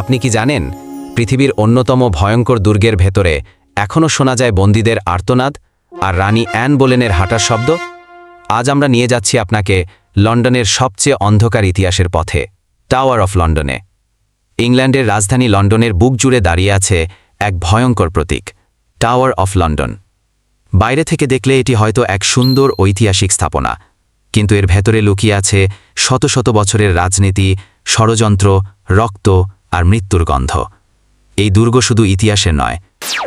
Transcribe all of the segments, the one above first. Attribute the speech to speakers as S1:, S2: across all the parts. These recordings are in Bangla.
S1: আপনি কি জানেন, পৃথিবীর অন্যতম ভয়ঙ্কর দুর্গের ভেতরে এখনও শোনা যায় বন্দীদের আর্তনাদ আর রানী অ্যান বোলেনের হাঁটার শব্দ? আজ আমরা নিয়ে যাচ্ছি আপনাকে লন্ডনের সবচেয়ে অন্ধকার ইতিহাসের পথে, টাওয়ার অফ লন্ডনে। ইংল্যান্ডের রাজধানী লন্ডনের বুক জুড়ে দাঁড়িয়ে আছে এক ভয়ঙ্কর প্রতীক, টাওয়ার অফ লন্ডন। বাইরে থেকে দেখলে এটি হয়তো এক সুন্দর ঐতিহাসিক স্থাপনা কিন্তু এর ভেতরে লুকিয়ে আছে শত শত বছরের রাজনীতি, ষড়যন্ত্র, রক্ত আর মৃত্যুর গন্ধ। এই দুর্গ শুধু ইতিহাসের নয়,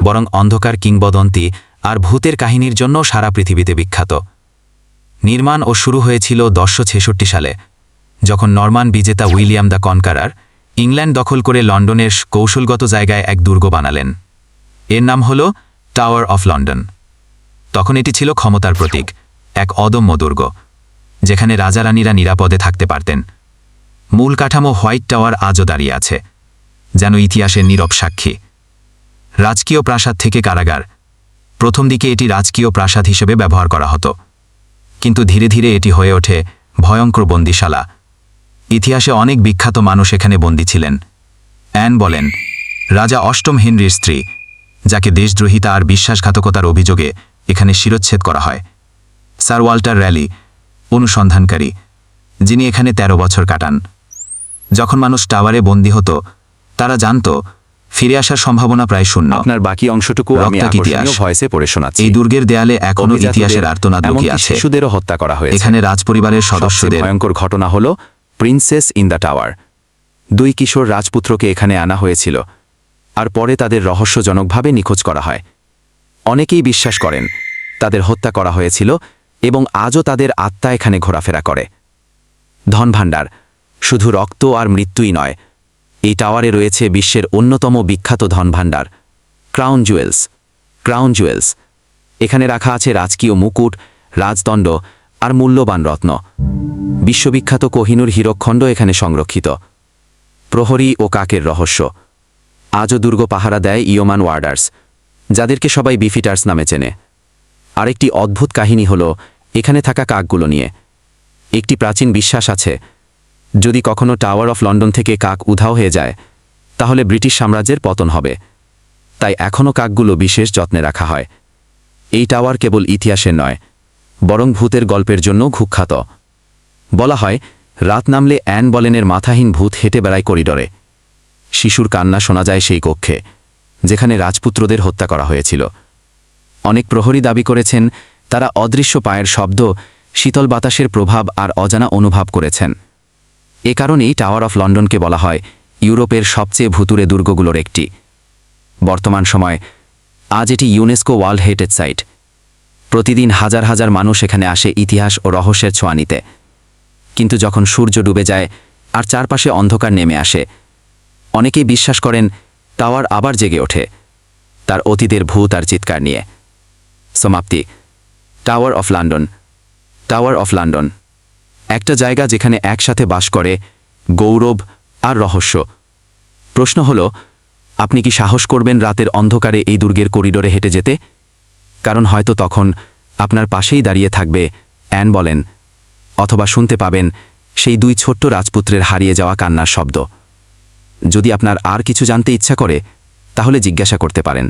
S1: বরং অন্ধকার কিংবদন্তি আর ভূতের কাহিনীর জন্য সারা পৃথিবীতে বিখ্যাত। নির্মাণ ও শুরু হয়েছিল দশশো ছেষট্টি সালে, যখন নরমান বিজেতা উইলিয়াম দ্য কনকারার ইংল্যান্ড দখল করে লন্ডনের কৌশলগত জায়গায় এক দুর্গ বানালেন। এর নাম হল টাওয়ার অফ লন্ডন। তখন এটি ছিল ক্ষমতার প্রতীক, এক অদম্য দুর্গ। যেখানে রাজারানীরা নিরাপদে থাকতে পারতেন। মূল কাঠামো হোয়াইট টাওয়ার আজও দাঁড়িয়ে আছে, যেন ইতিহাসের নীরব সাক্ষী। রাজকীয় প্রাসাদ থেকে কারাগার। প্রথম দিকে এটি রাজকীয় প্রাসাদ হিসেবে ব্যবহার করা হতো। কিন্তু ধীরে ধীরে এটি হয়ে ওঠে ভয়ঙ্কর বন্দিশালা। ইতিহাসে অনেক বিখ্যাত মানুষ এখানে বন্দী ছিলেন। অ্যান বলেন, রাজা অষ্টম হেনরির স্ত্রী, যাকে দেশদ্রোহিতা আর বিশ্বাসঘাতকতার অভিযোগে এখানে শিরচ্ছেদ করা হয়, স্যার ওয়াল্টার র্যালি অনুসন্ধানকারী যিনি এখানে ১৩ বছর কাটান। যখন মানুষ টাওয়ারে বন্দী হতো তারা জানত ফিরে আসার সম্ভাবনা প্রায় শূন্য।
S2: আপনার বাকি অংশটুকু আমি
S1: ইতিহাস।
S2: ভয়েসে পড়ে শোনাচ্ছি।
S1: এই দুর্গের দেয়ালে এখনও ইতিহাসের আর্তনাদ লুকিয়ে আছে।
S2: শিশুদেরও হত্যা করা হয়েছে।
S1: এখানে রাজপরিবারের সদস্যদের
S2: ভয়ঙ্কর ঘটনা হল প্রিন্সেস ইন দ্য টাওয়ার। দুই কিশোর রাজপুত্রকে এখানে আনা হয়েছিল আর পরে তাদের রহস্যজনকভাবে নিখোঁজ করা হয়। অনেকেই বিশ্বাস করেন তাদের হত্যা করা হয়েছিল এবং আজও তাদের আত্মা এখানে ঘোরাফেরা করে। ধনভাণ্ডার, শুধু রক্ত আর মৃত্যুই নয়, এই টাওয়ারে রয়েছে বিশ্বের অন্যতম বিখ্যাত ধনভাণ্ডার, ক্রাউন জুয়েলস। ক্রাউন জুয়েলস, এখানে রাখা আছে রাজকীয় মুকুট, রাজদণ্ড আর মূল্যবান রত্ন। বিশ্ববিখ্যাত কোহিনুর হীরকখণ্ড এখানে সংরক্ষিত। প্রহরী ও কাকের রহস্য। আজও দুর্গ পাহারা দেয় ইয়োমান ওয়ার্ডার্স, যাদেরকে সবাই বিফিটার্স নামে চেনে। আরেকটি অদ্ভুত কাহিনী হল এখানে থাকা কাকগুলো নিয়ে। একটি প্রাচীন বিশ্বাস আছে, যদি কখনো টাওয়ার অফ লন্ডন থেকে কাক উধাও হয়ে যায়, তাহলে ব্রিটিশ সাম্রাজ্যের পতন হবে। তাই এখনও কাকগুলো বিশেষ যত্নে রাখা হয়। এই টাওয়ার কেবল ইতিহাসের নয়, বরং ভূতের গল্পের জন্য খুখ্যাত বলা হয়, রাত নামলে অ্যান বলেনের মাথাহীন ভূত হেঁটে বেড়ায় করিডরে। শিশুর কান্না শোনা যায় সেই কক্ষে, যেখানে রাজপুত্রদের হত্যা করা হয়েছিল। অনেক প্রহরী দাবি করেছেন তারা অদৃশ্য পায়ের শব্দ, শীতল বাতাসের প্রভাব আর অজানা অনুভব করেছেন। এ কারণেই টাওয়ার অফ লন্ডনকে বলা হয় ইউরোপের সবচেয়ে ভুতুরে দুর্গগুলোর একটি। বর্তমান সময়, আজ এটি ইউনেস্কো ওয়ার্ল্ড হেরিটেজ সাইট। প্রতিদিন হাজার হাজার মানুষ এখানে আসে ইতিহাস ও রহস্যের ছোঁয়া নিতে কিন্তু যখন সূর্য ডুবে যায় আর চারপাশে অন্ধকার নেমে আসে, অনেকেই বিশ্বাস করেন টাওয়ার আবার জেগে ওঠে, তার অতীতের ভূত আর চিৎকার নিয়ে। সমাপ্তি। Tower of London tower of London একটা জায়গা যেখানে একসাথে বাস করে, গৌরব আর রহস্য। প্রশ্ন হল, আপনি কি সাহস করবেন রাতের অন্ধকারে এই দুর্গের করিডোরে হেঁটে যেতে? কারণ হয়তো তখন আপনার পাশেই দাঁড়িয়ে থাকবে অ্যান বলেন, অথবা শুনতে পাবেন সেই দুই ছোট্ট রাজপুত্রের হারিয়ে যাওয়া কান্নার শব্দ। যদি আপনার আর কিছু জানতে ইচ্ছা করে, তাহলে জিজ্ঞাসা করতে পারেন।